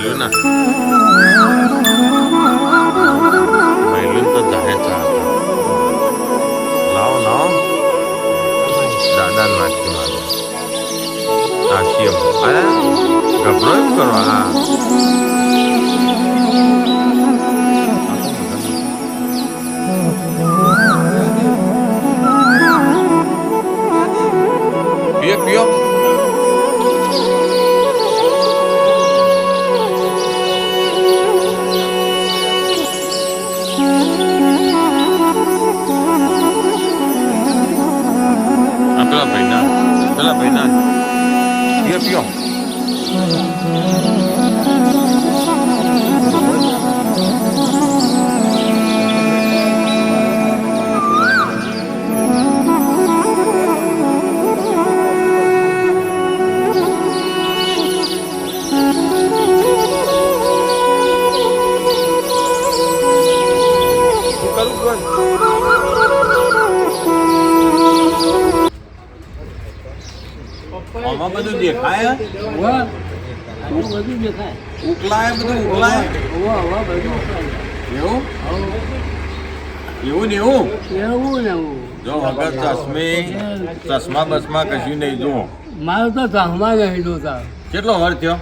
મહિલું ના મહિલું તો જાહે ચા લાવો લાવો. દાદા નાખી મારો. નાખીએ અરે ગભરો એમ કરો, હા. પેલા ભાઈ ના પીઓ પીઓ આમાં દેખાય? વાહ. બધું દેખાય. ઉકલાય બધું ઉકલાય? બધું એવું? એવું ને એવું? એવું ને એવું. જો વગર ચશ્મે ચશ્મા બસમાં કશું નહીં જુઓ. મારે તો ચશ્મા નહીં જોતા કેટલો વાર થયો?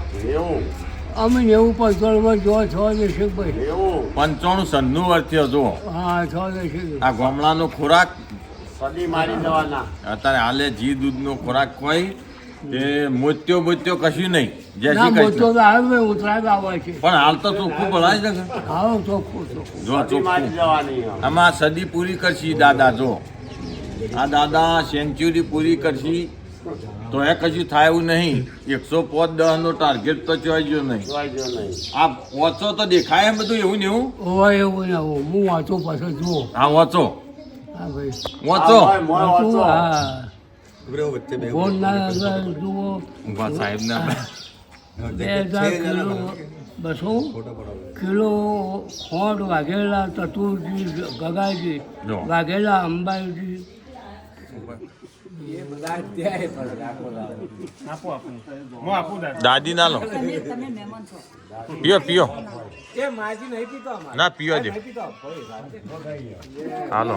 અમે નેવું પંચાણું જો છ દેશે ભાઈ પંચાણું સનનું વર્ષ થયો જુઓ. હા છ દેશે આ ગામડાનો ખોરાક? સદી મારી જવાના અત્યારે હાલે જી દૂધનો ખોરાક કોઈ તે મોત્યો મોત્યો કશું નહીં. જય શ્રી મોટો તો આવે ઉતરાય આવે છે. પણ હાલ તો ચોખ્ખું ભરાય છે કે? ચોખ્ખું જો સદી ચોખ્ખું આમાં સદી પૂરી કરશી દાદા જો. આ દાદા સેન્ચુરી પૂરી કરશી તો એ કશું થાય એવું નહીં. એકસો પાંચ દસ નો ટાર્ગેટ તો ચોઈ ગયો નહીં. આ વાંચો તો દેખાય એમ બધું એવું ને એવું? હોય એવું ને હું વાંચો પાછળ જુઓ. હા વાંચો. હા ભાઈ. વાંચો. હા વાંચું વાંચો. હા ફોન ના અંદર જુઓ. ઊભા સાહેબ બે હજાર કિલો બસો કિલો ખોટ વાઘેલા ચતુરજી ગગાજી. વાઘેલા અંબાજી. દાદી? ના લો. પીઓ પીઓ. ના પીઓ દે. હાલો.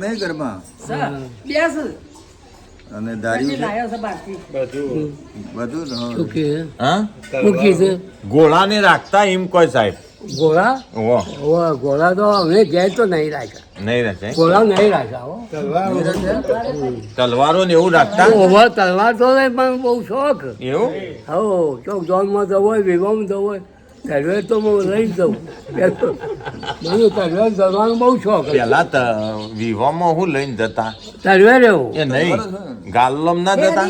નહીં. ઘરમાં? અને દારૂ બધું. હા. ગોળાને રાખતા એમ કોઈ સાહેબ. ગોળા? ઓહો ઓ ગોળા તો અમે ઘેર તો નહીં રાખ્યા. નહીં રાખ્યા ગોળા નહીં રાખ્યા હો. તલવારો. ને એવું રાખતા? ઓવા તલવાર તો નહીં પણ બહુ શોખ. એવું? હો ચોક જોનમાં તો હોય વિવામાં તો હોય તલવાર તો હું લઈ તલવાર જવાનો બહુ શોખ. પેલા ત હું લઈને જતા? તલવાર એવું? એ નહીં. ગાલ્લોમ ના જતા?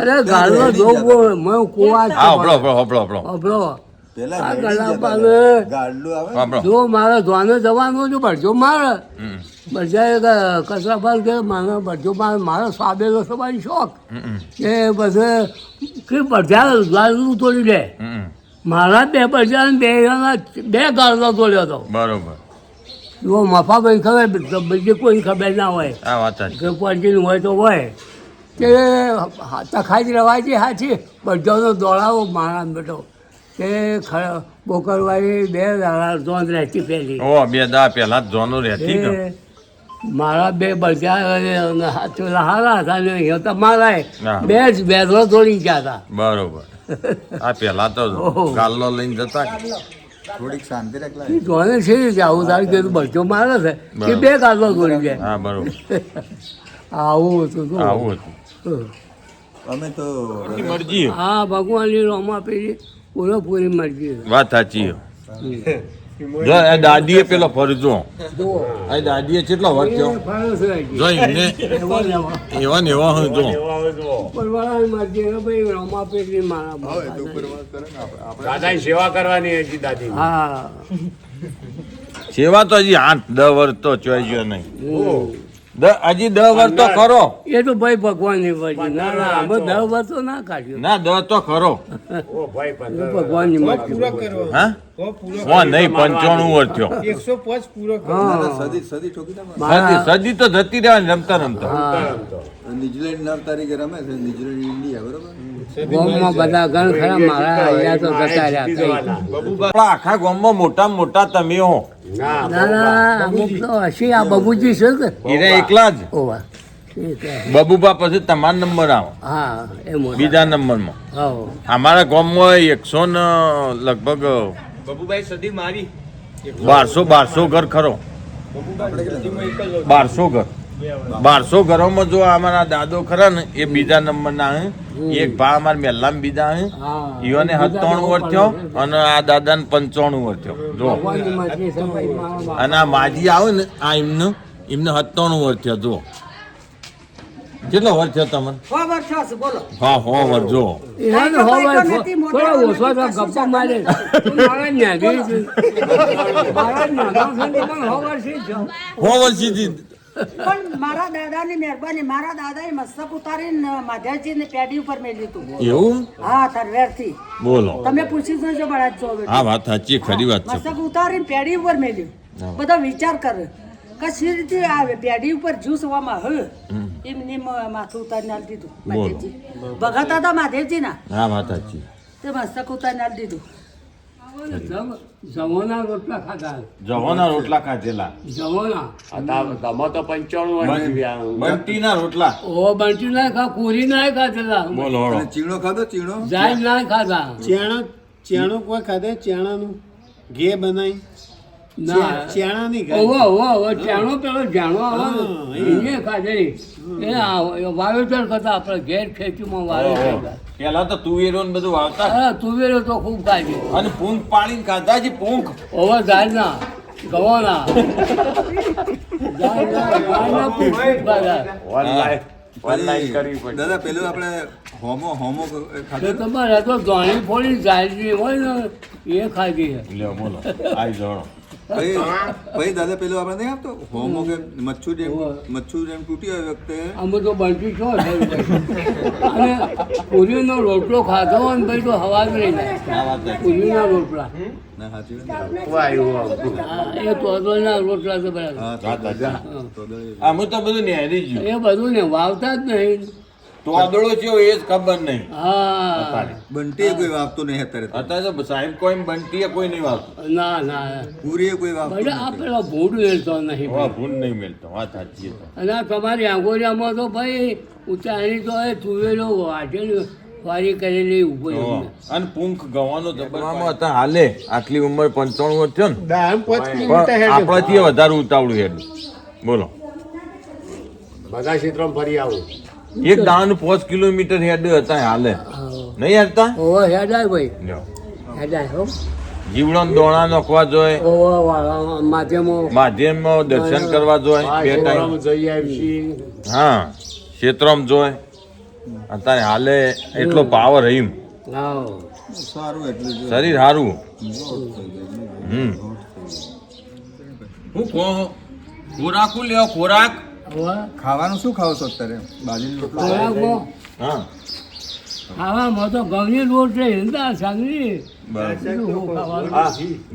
અરે ગાળો જોવો મેં કુવા હા હબળો હબળો હબળો જો મારે ધોને જવાનું છે ભરજો મારે. બધાએ બધા કચરા કે મારે ભરજો મારે. મારો સાબેલો સવારી શોખ. કે પછી કે બધા ગાળું તોડી લે હમ, હમ. મારા બે બજાર બે બે ગાળો તોડ્યો હતો બરોબર. જો મફા ભાઈ ખબર બીજી કોઈ ખબર ના હોય. આ વાત સાચી. કે હોય તો હોય. કે તખાઈ રવાજી સાચી બધાનો દોડાવો મારા બેટો. કે બોકરવાળી બે દાડા જોન રહેતી પહેલી. ઓ બે દા પહેલા ઝોન રહેતી મારા બે ચોલા હારા હતા ને અહીંયા તો મારા બે જ બેદરો તોડી ગયા હતા. બરોબર. આ પેલા તો. ગાલ્લો લઈને જતા થોડીક શાંતિ રાખલા. જોને છે આવું તારે કીધું બચ્ચો મારે છે. કે બે ગાલો તોડી જાય હા બરોબર. આવું હતું. આવું હતું. અમે તો મરજી. હા ભગવાનની રોમા પેલી પૂરેપૂરી મરજી. વાત સાચી. જો એ દાદીએ પેલો ફરજો. આ દાદીએ કેટલો વર્ષ થયો જો એમને એવો ને એવો. હું જો દાદાની સેવા કરવાની હજી દાદી હા. સેવા તો હજી આઠ દસ વર્ષ તો ચોઈ ગયો નહીં. હજી દસ વર્ષ તો ખરો. એ તો ભાઈ ભગવાનની મરજી ના ના અમે દસ વર્ષ તો ના કાઢ્યો. ના દસ તો ખરો. ભગવાન ભગવાનની મરજી. હા? નહીં પંચાણું વર્ષ થયો. એકસો પાંચ પૂરો ના, ના, હા સદી ઠોકી તો જતી રહેવાની રમતા રમતા. ન્યુઝીલેન્ડ નવ તારીખે રમે છે ન્યુઝીલેન્ડ ઇન્ડિયા બરોબર? ગામમાં બધા ગણ ખરા મારા અહીંયા તો જતા રહ્યા આખા ગામમાં મોટા મોટા તમે હો. ના ના ના અમુક તો હશે આ બબુજી છે કે? એને એકલા જ? ઓવા બબુબા પછી તમાર નંબર આવે. હા બીજા નંબરમાં. અમારા ગામમાં એકસો ને લગભગ બારસો બારસો ઘર ખરો. બારસો ઘર. બારસો ઘરોમાં જો અમારા દાદો ખરા ને એ બીજા નંબરના હે. એક ભા અમારા મહેલામાં બીજા હે. હા. ઈઓને સત્તાણું વર્ષ થયો અને આ દાદાને પંચાણું વર્ષ થયો. જો. અને આ માજી આવે ને આ એમનું એમને સત્તાણું વર્ષ થયો જો. કેટલો વર્ષ થયો તમને? હા હો વર્ષ જો. હો વર્ષથી પણ મારા દાદાની મહેરબાની મારા દાદાએ મસ્તક ઉતારીને માધવજીને પેડી ઉપર મેં લીધું એવું? હા તરવેરથી બોલો. તમે પૂછી જોજો બળા જો હા વાત સાચી ખરી વાત છે. મસ્તક ઉતારીને પેઢી ઉપર મેલ્યું. બધા વિચાર કરે. કશી રીતે આવે? પેઢી ઉપર જ્યુસ હોવામાં હ? એમની માથું ઉતારીને આલી દીધું માધવજી ભગત હતા માધવજી ના આ વાત સાચી. તે મસ્તક ઉતારીને આલી દીધું. જમ- રોટલા ખાધા જવાના રોટલા ખાધેલા. જમવાના તમે તો પંચાણું. બંટીના રોટલા. ઓ બંટી ના ખા પૂરી ના ખાધેલા. બોલો ચીણો ખાધો ચીણો? જાય ના ખાધા. ચેણા ચેણો કોઈ ખાધે? ચેણાનું ઘે બનાવી આવે. વાવેતર કરતા આપણે ઘેર ખેતીમાં વાવેતર પેલા તો તુવેરો ને બધું વાવતા. હા તુવેરો તો ખૂબ ખાધી અને પૂંખ પાણી ખાધા છે પૂંખ. ઓવા ઝાડના ગવાના. ઝાડના ઝાડના ખૂબ ખાધા. Online- online પછી કરવી પડે. દાદા પેલું આપણે હોમો હોમો ખાધો? તમારે તો ધોણી ફોડી જાય હોય ને એ ખાધી. બોલો. આઈ જણો પછી પછી દાદા પેલું આપણે નહીં આપતો હોમો. કે મચ્છુ જેમ મચ્છુ જેમ તૂટી હોય વખતે. અમે તો બનતી છો અને પૂરીનો રોટલો ખાધો હોય ને ભાઈ તો હવા જ નહીં જાય. પૂરીના રોટલા. એ બધું ને વાવતા જ નહીં. તોદડો છે એ જ ખબર નહીં. હા. બંટીએ કોઈ વાપતું નહીં અત્યારે અત્યારે તો સાહેબ કોઈ બંટીએ કોઈ નહીં વાપતું ના ના. પૂરીએ કોઈ વાપતું ભલે આ નથી. પેલો ભૂંડ વેલતો નહીં હા ભૂડ નહીં મેળતો વાત સાચી છે અને તમારી આંગોરિયામાં તો ભાઈ ઉતારી તો એ તુવેલો વાટેલી વારી કરેલી ઊભો અને પૂંખ ગવાનો જબરમાં હતા હાલે. આટલી ઉંમર પંચાણું વર્ષ થયો ને. આપણાથી વધારે ઉતાવળું હેડ બોલો. બધા ક્ષેત્રમાં ફરી આવું. એક દાન પાંચ કિલોમીટર હેડ હતા હાલે. નહીં હેડતા? ઓવો હેડાય ભાઈ. હેડાય હો. જીવડોન દોણા નોખવા જોઈએ. ઓવો વાળા માધ્યમો. માધ્યમમાં દર્શન કરવા જોઈએ બે ટાઈમ. ક્ષેત્રમાં જઈ આવીશી. હા ક્ષેત્રમ જોય અત્યારે હાલે એટલો પાવર રહીમ. શરીર સારું. હમ. હું કહો ખોરાક લ્યો ખોરાક? ખાવાનું શું ખાવ છો અત્યારે? બાજરી રોટલો? હા. ખાવામાં તો ઘઉંની રોટલી હિંદા સાંગરી બરાબર. બીજું શું ખાવાનું? હા.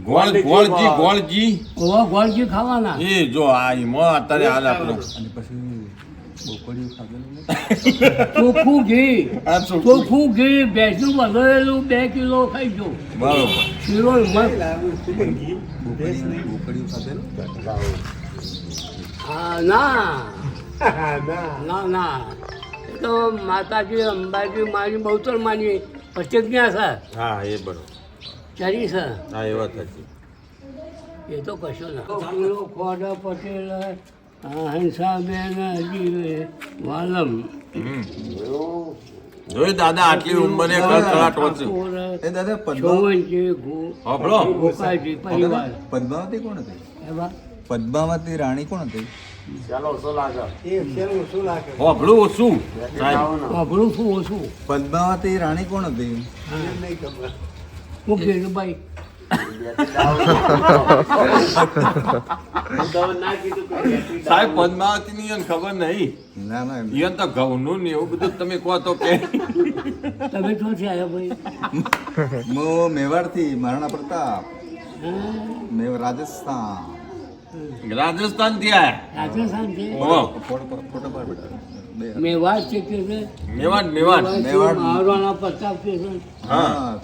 ગોળ ગોળજી ગોળજી. ઓવા ગોળજી ખાવાના. એ જો આ ઈમાં અત્યારે હાલ આપણો. અને પછી ચોખ્ખું ઘી. ચોખ્ખું. ઘી ભેંસનું વધેલું બે કિલો બરોબર. શીરો મસ્ત. બોકડી ખાધેલું? હા ના. ના ના. એ તો માતાજી અંબાજી મારી બહુતર માની પ્રતિજ્ઞા સર હા એ બરોબર. ચરી સર હા એ વાત સાચી. એ તો કશું ના. ખોડા પટેલ હંસાબેન હજી વાલમ. જોયું દાદા આટલી ઉંમરે કળકળાટ વચ્ચે. એ દાદા પદ્માવતી કોણ હતી? એવા. પદ્માવતી રાણી કોણ હતી? ચાલો શું લાગે? એ અક્ષર ઓછું લાગે? હોભળું ઓછું. સાહેબ. આપણું શું ઓછું. પદ્માવતી રાણી કોણ હતી? નહીં ખબર. હું કીધું ભાઈ સાહેબ પદ્માવતી ની ખબર નહીં. ના ના. ઈયન તો ઘઉંનું ને એવું બધું તમે કહો તો કે. તમે ક્યાંથી આવ્યા ભાઈ? હું મેવાડથી મહારાણા પ્રતાપ. મેવ રાજસ્થાન. રાજસ્થાનથી આયા? રાજસ્થાન ફોટો ફોટો બેટા મેવાડ છે. કે મેવાડ મેવાડ. મેવાડ. મહારાણા પ્રતાપ છે હા.